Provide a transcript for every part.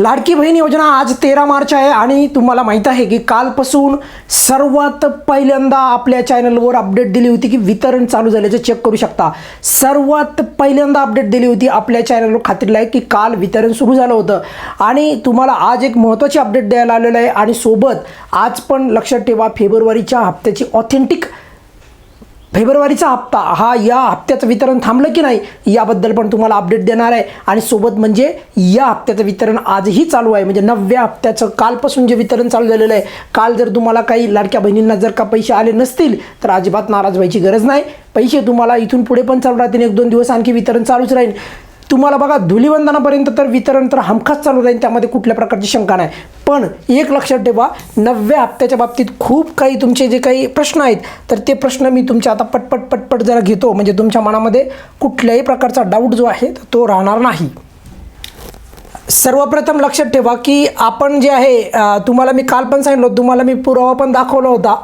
लाडकी बहीण योजना आज तेरा मार्च आहे आणि तुम्हाला माहीत आहे की कालपासून सर्वात पहिल्यांदा आपल्या चॅनलवर अपडेट दिली होती की वितरण चालू झाल्याचं चेक करू शकता. सर्वात पहिल्यांदा अपडेट दिली होती आपल्या चॅनलवर खात्रीला आहे की काल वितरण सुरू झालं होतं. आणि तुम्हाला आज एक महत्त्वाची अपडेट द्यायला आलेलं आहे आणि सोबत आज पण लक्षात ठेवा फेब्रुवारीच्या हप्त्याची ऑथेंटिक फेब्रुवारीचा हप्ता हा या हप्त्याचं वितरण थांबलं की नाही याबद्दल पण तुम्हाला अपडेट देणार आहे. आणि सोबत म्हणजे या हप्त्याचं वितरण आजही चालू आहे. म्हणजे नवव्या हप्त्याचं कालपासून जे वितरण चालू झालेलं आहे काल जर तुम्हाला काही लाडक्या बहिणींना जर का पैसे आले नसतील तर अजिबात नाराज व्हायची गरज नाही. पैसे तुम्हाला इथून पुढे पण चालू राहतील. एक दोन दिवस आणखी वितरण चालूच राहील. तुम्हाला बघा धुलीवंदनापर्यंत तर वितरण तर हमखास चालू राहील त्यामध्ये कुठल्या प्रकारची शंका नाही. पण एक लक्षात ठेवा नवव्या हप्त्याच्या बाबतीत खूप काही तुमचे जे काही प्रश्न आहेत तर ते प्रश्न मी तुमच्या आता पटपट पटपट जरा घेतो. म्हणजे तुमच्या मनामध्ये कुठल्याही प्रकारचा डाऊट जो आहे तो राहणार नाही. सर्वप्रथम लक्षात ठेवा की आपण जे आहे तुम्हाला मी काल पण सांगितलं तुम्हाला मी पुरावा पण दाखवला होता.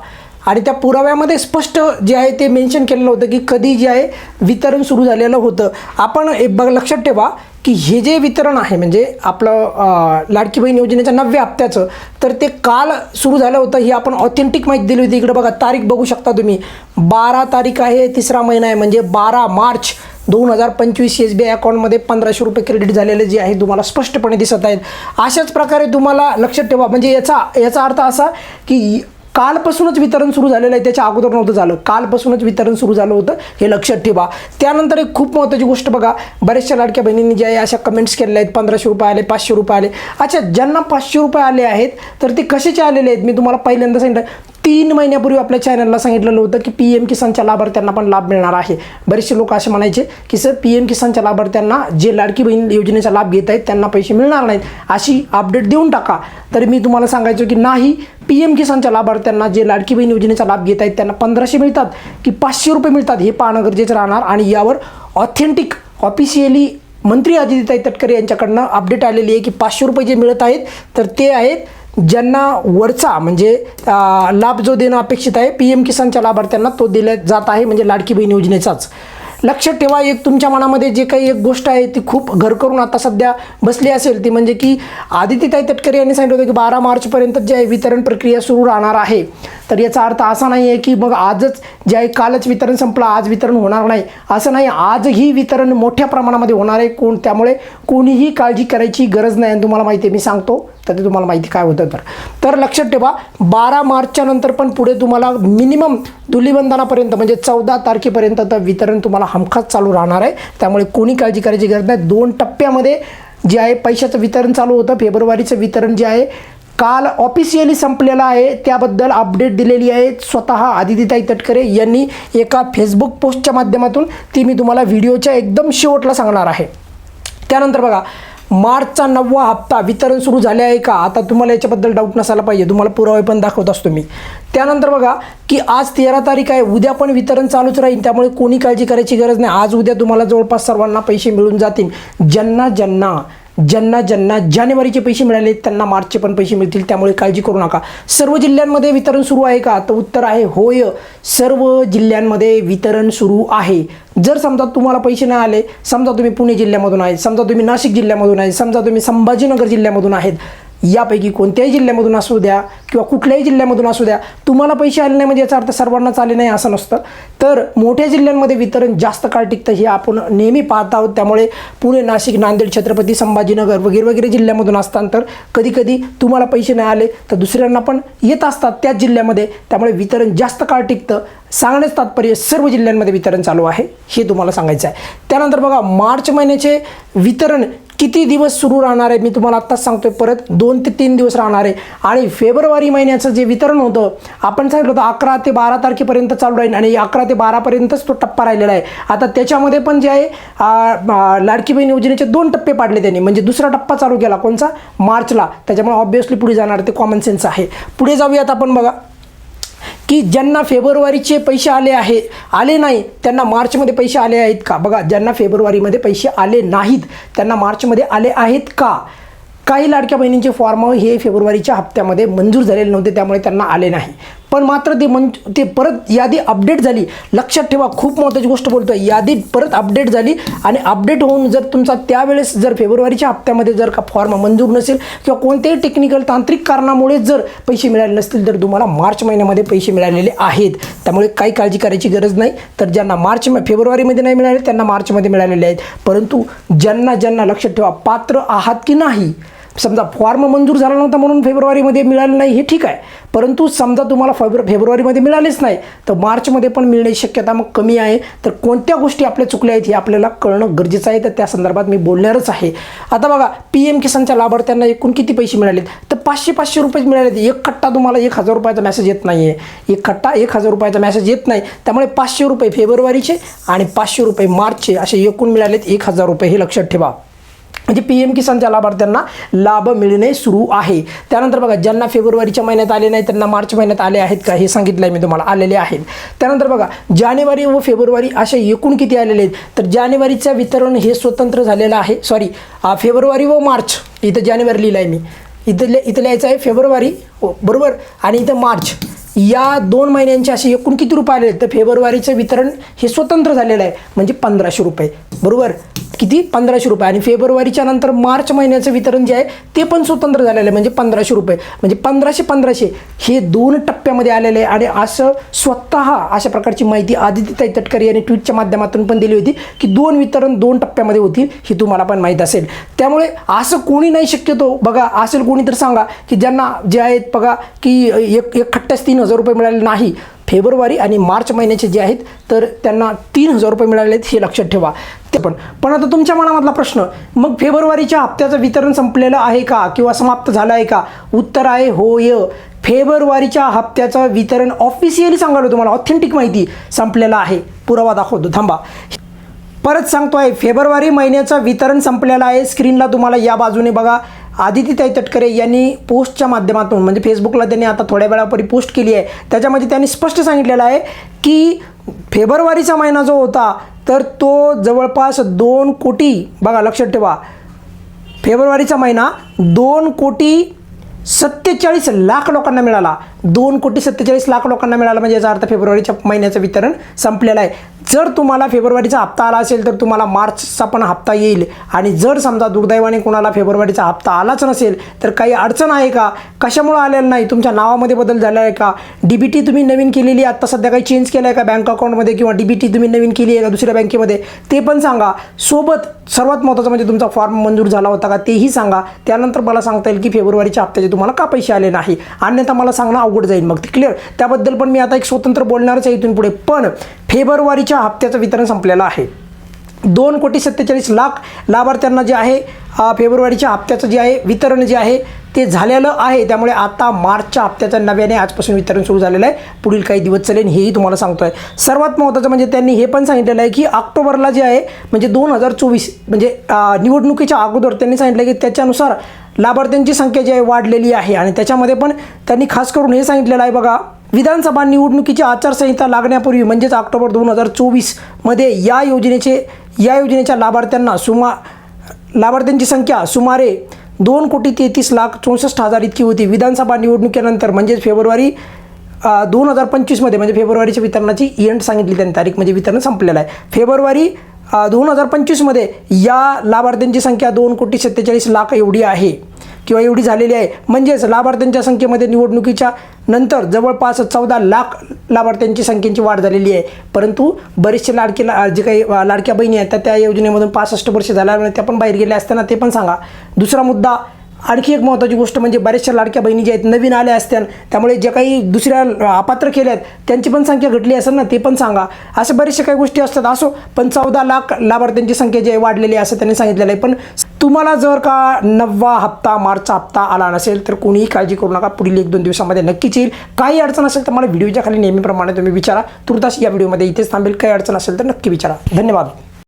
आणि त्या पुराव्यामध्ये स्पष्ट जे आहे ते मेन्शन केलेलं होतं की कधी जे आहे वितरण सुरू झालेलं होतं. आपण एक बघ लक्षात ठेवा की हे जे वितरण आहे म्हणजे आपलं लाडकी बहीण योजनेच्या नवव्या हप्त्याचं तर ते काल सुरू झालं होतं ही आपण ऑथेंटिक माहिती दिली होती. इकडे बघा तारीख बघू शकता तुम्ही. बारा तारीख आहे तिसरा महिना आहे म्हणजे बारा मार्च दोन हजार पंचवीस एस बी आय अकाउंटमध्ये पंधराशे रुपये क्रेडिट झालेले जे आहे तुम्हाला स्पष्टपणे दिसत आहेत. अशाच प्रकारे तुम्हाला लक्षात ठेवा म्हणजे याचा याचा अर्थ असा की कालपासूनच वितरण सुरू झालेलं आहे त्याच्या अगोदर नव्हतं झालं. कालपासूनच वितरण सुरू झालं होतं हे लक्षात ठेवा. त्यानंतर एक खूप महत्त्वाची गोष्ट बघा बऱ्याचशा लाडक्या बहिणींनी ज्या आहे अशा कमेंट्स केलेल्या आहेत पंधराशे रुपये आले पाचशे रुपये आले. अच्छा ज्यांना पाचशे रुपये आले आहेत तर ते कशाचे आलेले आहेत? मी तुम्हाला पहिल्यांदा सांगितलं तीन महिन्यापूर्वी आपल्या चॅनलला सांगितलेलं होतं की पी एम किसानच्या लाभार्थ्यांना पण लाभ मिळणार आहे. बरेचसे लोक असे म्हणायचे की सर पी एम किसानच्या लाभार्थ्यांना जे लाडकी बहीण योजनेचा लाभ घेत आहेत त्यांना पैसे मिळणार नाहीत. अशी अपडेट देऊन टाका. तर मी तुम्हाला सांगायचो की नाही पी एम किसानच्या लाभार्थ्यांना जे लाडकी बहीण योजनेचा लाभ घेत आहेत त्यांना पंधराशे मिळतात की पाचशे रुपये मिळतात हे पाहणं गरजेचं राहणार आणि यावर ऑथेंटिक ऑफिशियली मंत्री अजिताई तटकरे यांच्याकडनं अपडेट आलेली आहे की पाचशे रुपये जे मिळत आहेत तर ते आहेत ज्यांना वरचा म्हणजे लाभ जो देणं अपेक्षित आहे पी एम किसानच्या लाभार्थ्यांना तो दिला जात आहे म्हणजे लाडकी बहीण योजनेचाच. लक्षात ठेवा एक तुमच्या मनामध्ये जे काही एक गोष्ट आहे ती खूप घर करून आता सध्या बसली असेल ती म्हणजे की आदित्यताई तटकरे यांनी सांगितलं होतं की बारा मार्चपर्यंत जे आहे वितरण प्रक्रिया सुरू राहणार आहे. तर याचा अर्थ असा नाही आहे की मग आजच जे आहे कालच वितरण संपलं आज वितरण होणार नाही. असं नाही आजही वितरण मोठ्या प्रमाणामध्ये होणार आहे. कोण त्यामुळे कोणीही काळजी करायची गरज नाही आणि तुम्हाला माहिती आहे मी सांगतो तर ते तुम्हाला माहिती काय होतं तर. तर लक्षात ठेवा बारा मार्चच्या नंतर पण पुढे तुम्हाला मिनिमम धुलीबंधनापर्यंत म्हणजे चौदा तारखेपर्यंत तर वितरण तुम्हाला हमखास चालू राहणार आहे. त्यामुळे कोणी काळजी करायची गरज नाही. दोन टप्प्यामध्ये जे आहे पैशाचं वितरण चालू होतं फेब्रुवारीचं वितरण जे आहे काल ऑफिशियली संपलेला आहे. त्याबद्दल अपडेट दिलेली आहे. स्वतः आदितीताई तटकरे यांनी एका फेसबुक पोस्टच्या माध्यमातून ती मी तुम्हाला व्हिडिओच्या एकदम शेवटला सांगणार आहे. त्यानंतर बघा मार्चचा नववा हप्ता वितरण सुरू झाले आहे का? आता तुम्हाला याच्याबद्दल डाऊट नसायला पाहिजे. तुम्हाला पुरावे पण दाखवत असतो मी. त्यानंतर बघा की आज तेरा तारीख आहे. उद्या पण वितरण चालूच राहील. त्यामुळे कोणी काळजी करायची गरज नाही. आज उद्या तुम्हाला जवळपास सर्वांना पैसे मिळून जातील. ज्यांना ज्यांना. ज्यांना ज्यांना जानेवारीचे पैसे मिळाले त्यांना मार्चचे पण पैसे मिळतील त्यामुळे काळजी करू नका. सर्व जिल्ह्यांमध्ये वितरण सुरू आहे का? तर उत्तर आहे होय. सर्व जिल्ह्यांमध्ये वितरण सुरू आहे. जर समजा तुम्हाला पैसे नाही आले समजा तुम्ही पुणे जिल्ह्यामधून आहेत समजा तुम्ही नाशिक जिल्ह्यामधून आहेत समजा तुम्ही संभाजीनगर जिल्ह्यामधून आहेत यापैकी कोणत्याही जिल्ह्यामधून असू द्या किंवा कुठल्याही जिल्ह्यामधून असू द्या तुम्हाला पैसे आले नाही म्हणजे याचा अर्थ सर्वांनाच आले नाही असं नसतं. तर मोठ्या जिल्ह्यांमध्ये वितरण जास्त काळ टिकतं हे आपण नेहमी पाहत आहोत. त्यामुळे पुणे नाशिक नांदेड छत्रपती संभाजीनगर वगैरे वगैरे जिल्ह्यामधून असतांतर तर तुम्हाला पैसे नाही आले तर दुसऱ्यांना पण येत असतात त्याच जिल्ह्यामध्ये. त्यामुळे वितरण जास्त काळ टिकतं. सांगण्याचं तात्पर्य सर्व जिल्ह्यांमध्ये वितरण चालू आहे हे तुम्हाला सांगायचं आहे. त्यानंतर बघा मार्च महिन्याचे वितरण किती दिवस सुरू राहणार आहे मी तुम्हाला आत्ताच सांगतोय. परत दोन ते तीन दिवस राहणार आहे. आणि फेब्रुवारी महिन्याचं जे वितरण होतं आपण सांगितलं होतं अकरा ते बारा तारखेपर्यंत चालू राहील आणि अकरा ते बारापर्यंतच तो टप्पा राहिलेला आहे. आता त्याच्यामध्ये पण जे आहे लाडकी बहीण योजनेचे दोन टप्पे पाडले त्यांनी. म्हणजे दुसरा टप्पा चालू केला कोणचा? मार्चला. त्याच्यामुळे ऑब्विसली पुढे जाणार ते कॉमन सेन्स आहे. पुढे जाऊयात आपण बघा. की ज्यांना फेब्रुवारीचे पैसे आले आहे आले नाही त्यांना मार्चमध्ये पैसे आले आहेत का? बघा ज्यांना फेब्रुवारीमध्ये पैसे आले नाहीत त्यांना मार्चमध्ये आले आहेत का? काही लाडक्या बहिणींचे फॉर्म हे फेब्रुवारीच्या हप्त्यामध्ये मंजूर झालेले नव्हते त्यामुळे त्यांना आले नाही. पण मात्र ते मन ते परत यादी अपडेट झाली. लक्षात ठेवा खूप महत्त्वाची गोष्ट बोलतो आहे यादी परत अपडेट झाली आणि अपडेट होऊन जर तुमचा त्यावेळेस जर फेब्रुवारीच्या हप्त्यामध्ये जर का फॉर्म मंजूर नसेल किंवा कोणत्याही टेक्निकल तांत्रिक कारणामुळे जर पैसे मिळाले नसतील तर तुम्हाला मार्च महिन्यामध्ये पैसे मिळालेले आहेत. त्यामुळे काही काळजी करायची गरज नाही. तर ज्यांना मार्च फेब्रुवारीमध्ये नाही मिळाले त्यांना मार्चमध्ये मिळालेले आहेत. परंतु ज्यांना ज्यांना लक्षात ठेवा पात्र आहात की नाही? समजा फॉर्म मंजूर झाला नव्हता म्हणून फेब्रुवारीमध्ये मिळालं नाही हे ठीक आहे. परंतु समजा तुम्हाला फेब्रु फेब्रुवारीमध्ये मिळालेच नाही तर मार्चमध्ये पण मिळण्याची शक्यता मग कमी आहे. तर कोणत्या गोष्टी आपल्या चुकल्या आहेत हे आपल्याला कळणं गरजेचं आहे तर त्या संदर्भात मी बोलणारच आहे. आता बघा पी एम किसानच्या लाभार्थ्यांना एकूण किती पैसे मिळालेत? तर पाचशे पाचशे रुपये मिळाले एक खट्टा तुम्हाला एक हजार रुपयाचा मेसेज येत नाही आहे एक खट्टा एक हजार रुपयाचा मेसेज येत नाही. त्यामुळे पाचशे रुपये फेब्रुवारीचे आणि पाचशे रुपये मार्चचे असे एकूण मिळालेत एक हजार रुपये हे लक्षात ठेवा. म्हणजे पी एम किसानच्या लाभार्थ्यांना लाभ मिळणे सुरू आहे. त्यानंतर बघा ज्यांना फेब्रुवारीच्या महिन्यात आले नाही त्यांना मार्च महिन्यात आले आहेत का हे सांगितलं आहे मी तुम्हाला आलेले आहेत. त्यानंतर बघा जानेवारी व फेब्रुवारी असे एकूण किती आलेले आहेत? तर जानेवारीचं वितरण हे स्वतंत्र झालेलं आहे. सॉरी फेब्रुवारी व मार्च इथं जानेवारी लिहिलं आहे मी. इथं लि- इथं लिहायचं आहे फेब्रुवारी बरोबर? आणि इथं मार्च. या दोन महिन्यांचे असे एकूण किती रुपये आले? आहेत? तर फेब्रुवारीचं वितरण हे स्वतंत्र झालेलं आहे. म्हणजे पंधराशे रुपये. बरोबर? किती? पंधराशे रुपये. आणि फेब्रुवारीच्या नंतर मार्च महिन्याचं वितरण जे आहे ते पण स्वतंत्र झालेलं आहे. म्हणजे पंधराशे रुपये. म्हणजे पंधराशे पंधराशे हे दोन टप्प्यामध्ये आलेले आहे. आणि असं स्वतः अशा प्रकारची माहिती आदित्य तटकरे यांनी ट्विटच्या माध्यमातून पण दिली होती की दोन वितरण दोन टप्प्यामध्ये होतील ही तुम्हाला पण माहीत असेल. त्यामुळे असं कोणी नाही शक्यतो. बघा असेल कोणी तर सांगा की ज्यांना जे आहेत बघा की एक एक खट्ट्यास तीन हजार रुपये मिळाले नाही. फेब्रुवारी आणि मार्च महिन्याचे जे आहेत तर त्यांना तीन हजार रुपये मिळाले आहेत हे लक्षात ठेवा. ते पण. पण आता तुमच्या मनामधला प्रश्न मग फेब्रुवारीच्या हप्त्याचं वितरण संपलेलं आहे का किंवा समाप्त झालं आहे का? उत्तर आहे होय फेब्रुवारीच्या हप्त्याचं वितरण ऑफिशियली सांगायला तुम्हाला ऑथेंटिक माहिती संपलेलं आहे. पुरावा दाखवतो. थांबा. परत सांगतो आहे फेब्रुवारी महिन्याचं वितरण संपलेलं आहे. स्क्रीनला तुम्हाला या बाजूने बघा. आदित्यताई तटकरे यांनी पोस्टच्या माध्यमातून म्हणजे फेसबुकला त्यांनी आता थोड्या वेळापूर्वी पोस्ट केली आहे त्याच्यामध्ये त्यांनी स्पष्ट सांगितलेलं आहे की फेब्रुवारीचा महिना जो होता तर तो जवळपास दोन कोटी बघा लक्षात ठेवा फेब्रुवारीचा महिना दोन कोटी सत्तेचाळीस लाख लोकांना मिळाला. दोन कोटी सत्तेचाळीस लाख लोकांना मिळाला म्हणजे याचा अर्थ फेब्रुवारीच्या महिन्याचं वितरण संपलेलं आहे. जर तुम्हाला फेब्रुवारीचा हप्ता आला असेल तर तुम्हाला मार्चचा पण हप्ता येईल. आणि जर समजा दुर्दैवाने कोणाला फेब्रुवारीचा हप्ता आलाच नसेल तर काही अडचण आहे का? कशामुळं आलेलं नाही? तुमच्या नावामध्ये बदल झाला आहे का? डी बी टी तुम्ही नवीन केलेली आत्ता सध्या काही चेंज केलं आहे का बँक अकाउंटमध्ये किंवा डी बी टी तुम्ही नवीन केली आहे का दुसऱ्या बँकेमध्ये ते पण सांगा. सोबत सर्वात महत्त्वाचं म्हणजे तुमचा फॉर्म मंजूर झाला होता का? तेही सांगा. त्यानंतर मला सांगता येईल की फेब्रुवारीच्या हप्त्याचे तुम्हाला का पैसे आले नाही? अन्यथा मला सांगणं अवघड जाईल. मग ते क्लिअर त्याबद्दल पण मी आता एक स्वतंत्र बोलणारच आहे इथून पुढे. पण फेब्रुवारीच्या हप्त्याचं वितरण संपलेलं आहे. दोन कोटी सत्तेचाळीस लाख लाभार्थ्यांना जे आहे फेब्रुवारीच्या हप्त्याचं जे आहे वितरण जे आहे ते झालेलं आहे. त्यामुळे आता मार्चच्या हप्त्याच्या नव्याने आजपासून वितरण सुरू झालेलं आहे. पुढील काही दिवस चालेल हेही तुम्हाला सांगतो आहे सर्वात महत्त्वाचं म्हणजे त्यांनी हे पण सांगितलेलं आहे की ऑक्टोबरला जे आहे म्हणजे दोन हजार चोवीस म्हणजे निवडणुकीच्या अगोदर त्यांनी सांगितलं की त्याच्यानुसार लाभार्थ्यांची संख्या जी आहे वाढलेली आहे आणि त्याच्यामध्ये पण त्यांनी खास करून हे सांगितलेलं आहे बघा विधानसभा निवडणुकीची आचारसंहिता लागण्यापूर्वी म्हणजेच ऑक्टोबर दोन हजार चोवीसमध्ये या योजनेचे या योजनेच्या लाभार्थ्यांना सुमा लाभार्थ्यांची संख्या सुमारे दोन कोटी तेहतीस लाख चौसष्ट हजार इतकी होती. विधानसभा निवडणुकीनंतर म्हणजेच फेब्रुवारी दोन हजार पंचवीसमध्ये म्हणजे फेब्रुवारीच्या वितरणाची एंड सांगितली त्यांनी तारीख म्हणजे वितरण संपलेलं आहे. फेब्रुवारी दोन हजार पंचवीसमध्ये या लाभार्थ्यांची संख्या दोन कोटी सत्तेचाळीस लाख एवढी आहे. किंवा एवढी झालेली आहे. म्हणजेच लाभार्थ्यांच्या संख्येमध्ये निवडणुकीच्या नंतर जवळपास चौदा लाख लाभार्थ्यांची संख्येची वाढ झालेली आहे. परंतु बरेचसे लाडके ला जे काही लाडक्या बहिणी आहेत त्या त्या योजनेमधून पासष्ट वर्ष झाल्यामुळे त्या पण बाहेर गेल्या असताना ते पण सांगा. दुसरा मुद्दा आणखी एक महत्त्वाची गोष्ट म्हणजे बऱ्याचशा लाडक्या बहिणी ज्या आहेत नवीन आल्या असत्या त्यामुळे जे काही दुसऱ्या अपात्र केल्या आहेत त्यांची पण संख्या घटली असेल ना ते पण सांगा. अशा बऱ्याचशा काही गोष्टी असतात. असो पण चौदा लाख लाभार्थ्यांची संख्या जी आहे वाढलेली असं त्यांनी सांगितलेलं आहे. पण तुम्हाला जर का नववा हप्ता मार्चचा हप्ता आला नसेल तर कोणीही काळजी करू नका. पुढील एक दोन दिवसामध्ये नक्कीच येईल. काही अडचण असेल तर मला व्हिडिओच्या खाली नेहमीप्रमाणे तुम्ही विचारा. तुर्तास या व्हिडिओमध्ये इथेच थांबेल. काही अडचण असेल तर नक्की विचारा. धन्यवाद.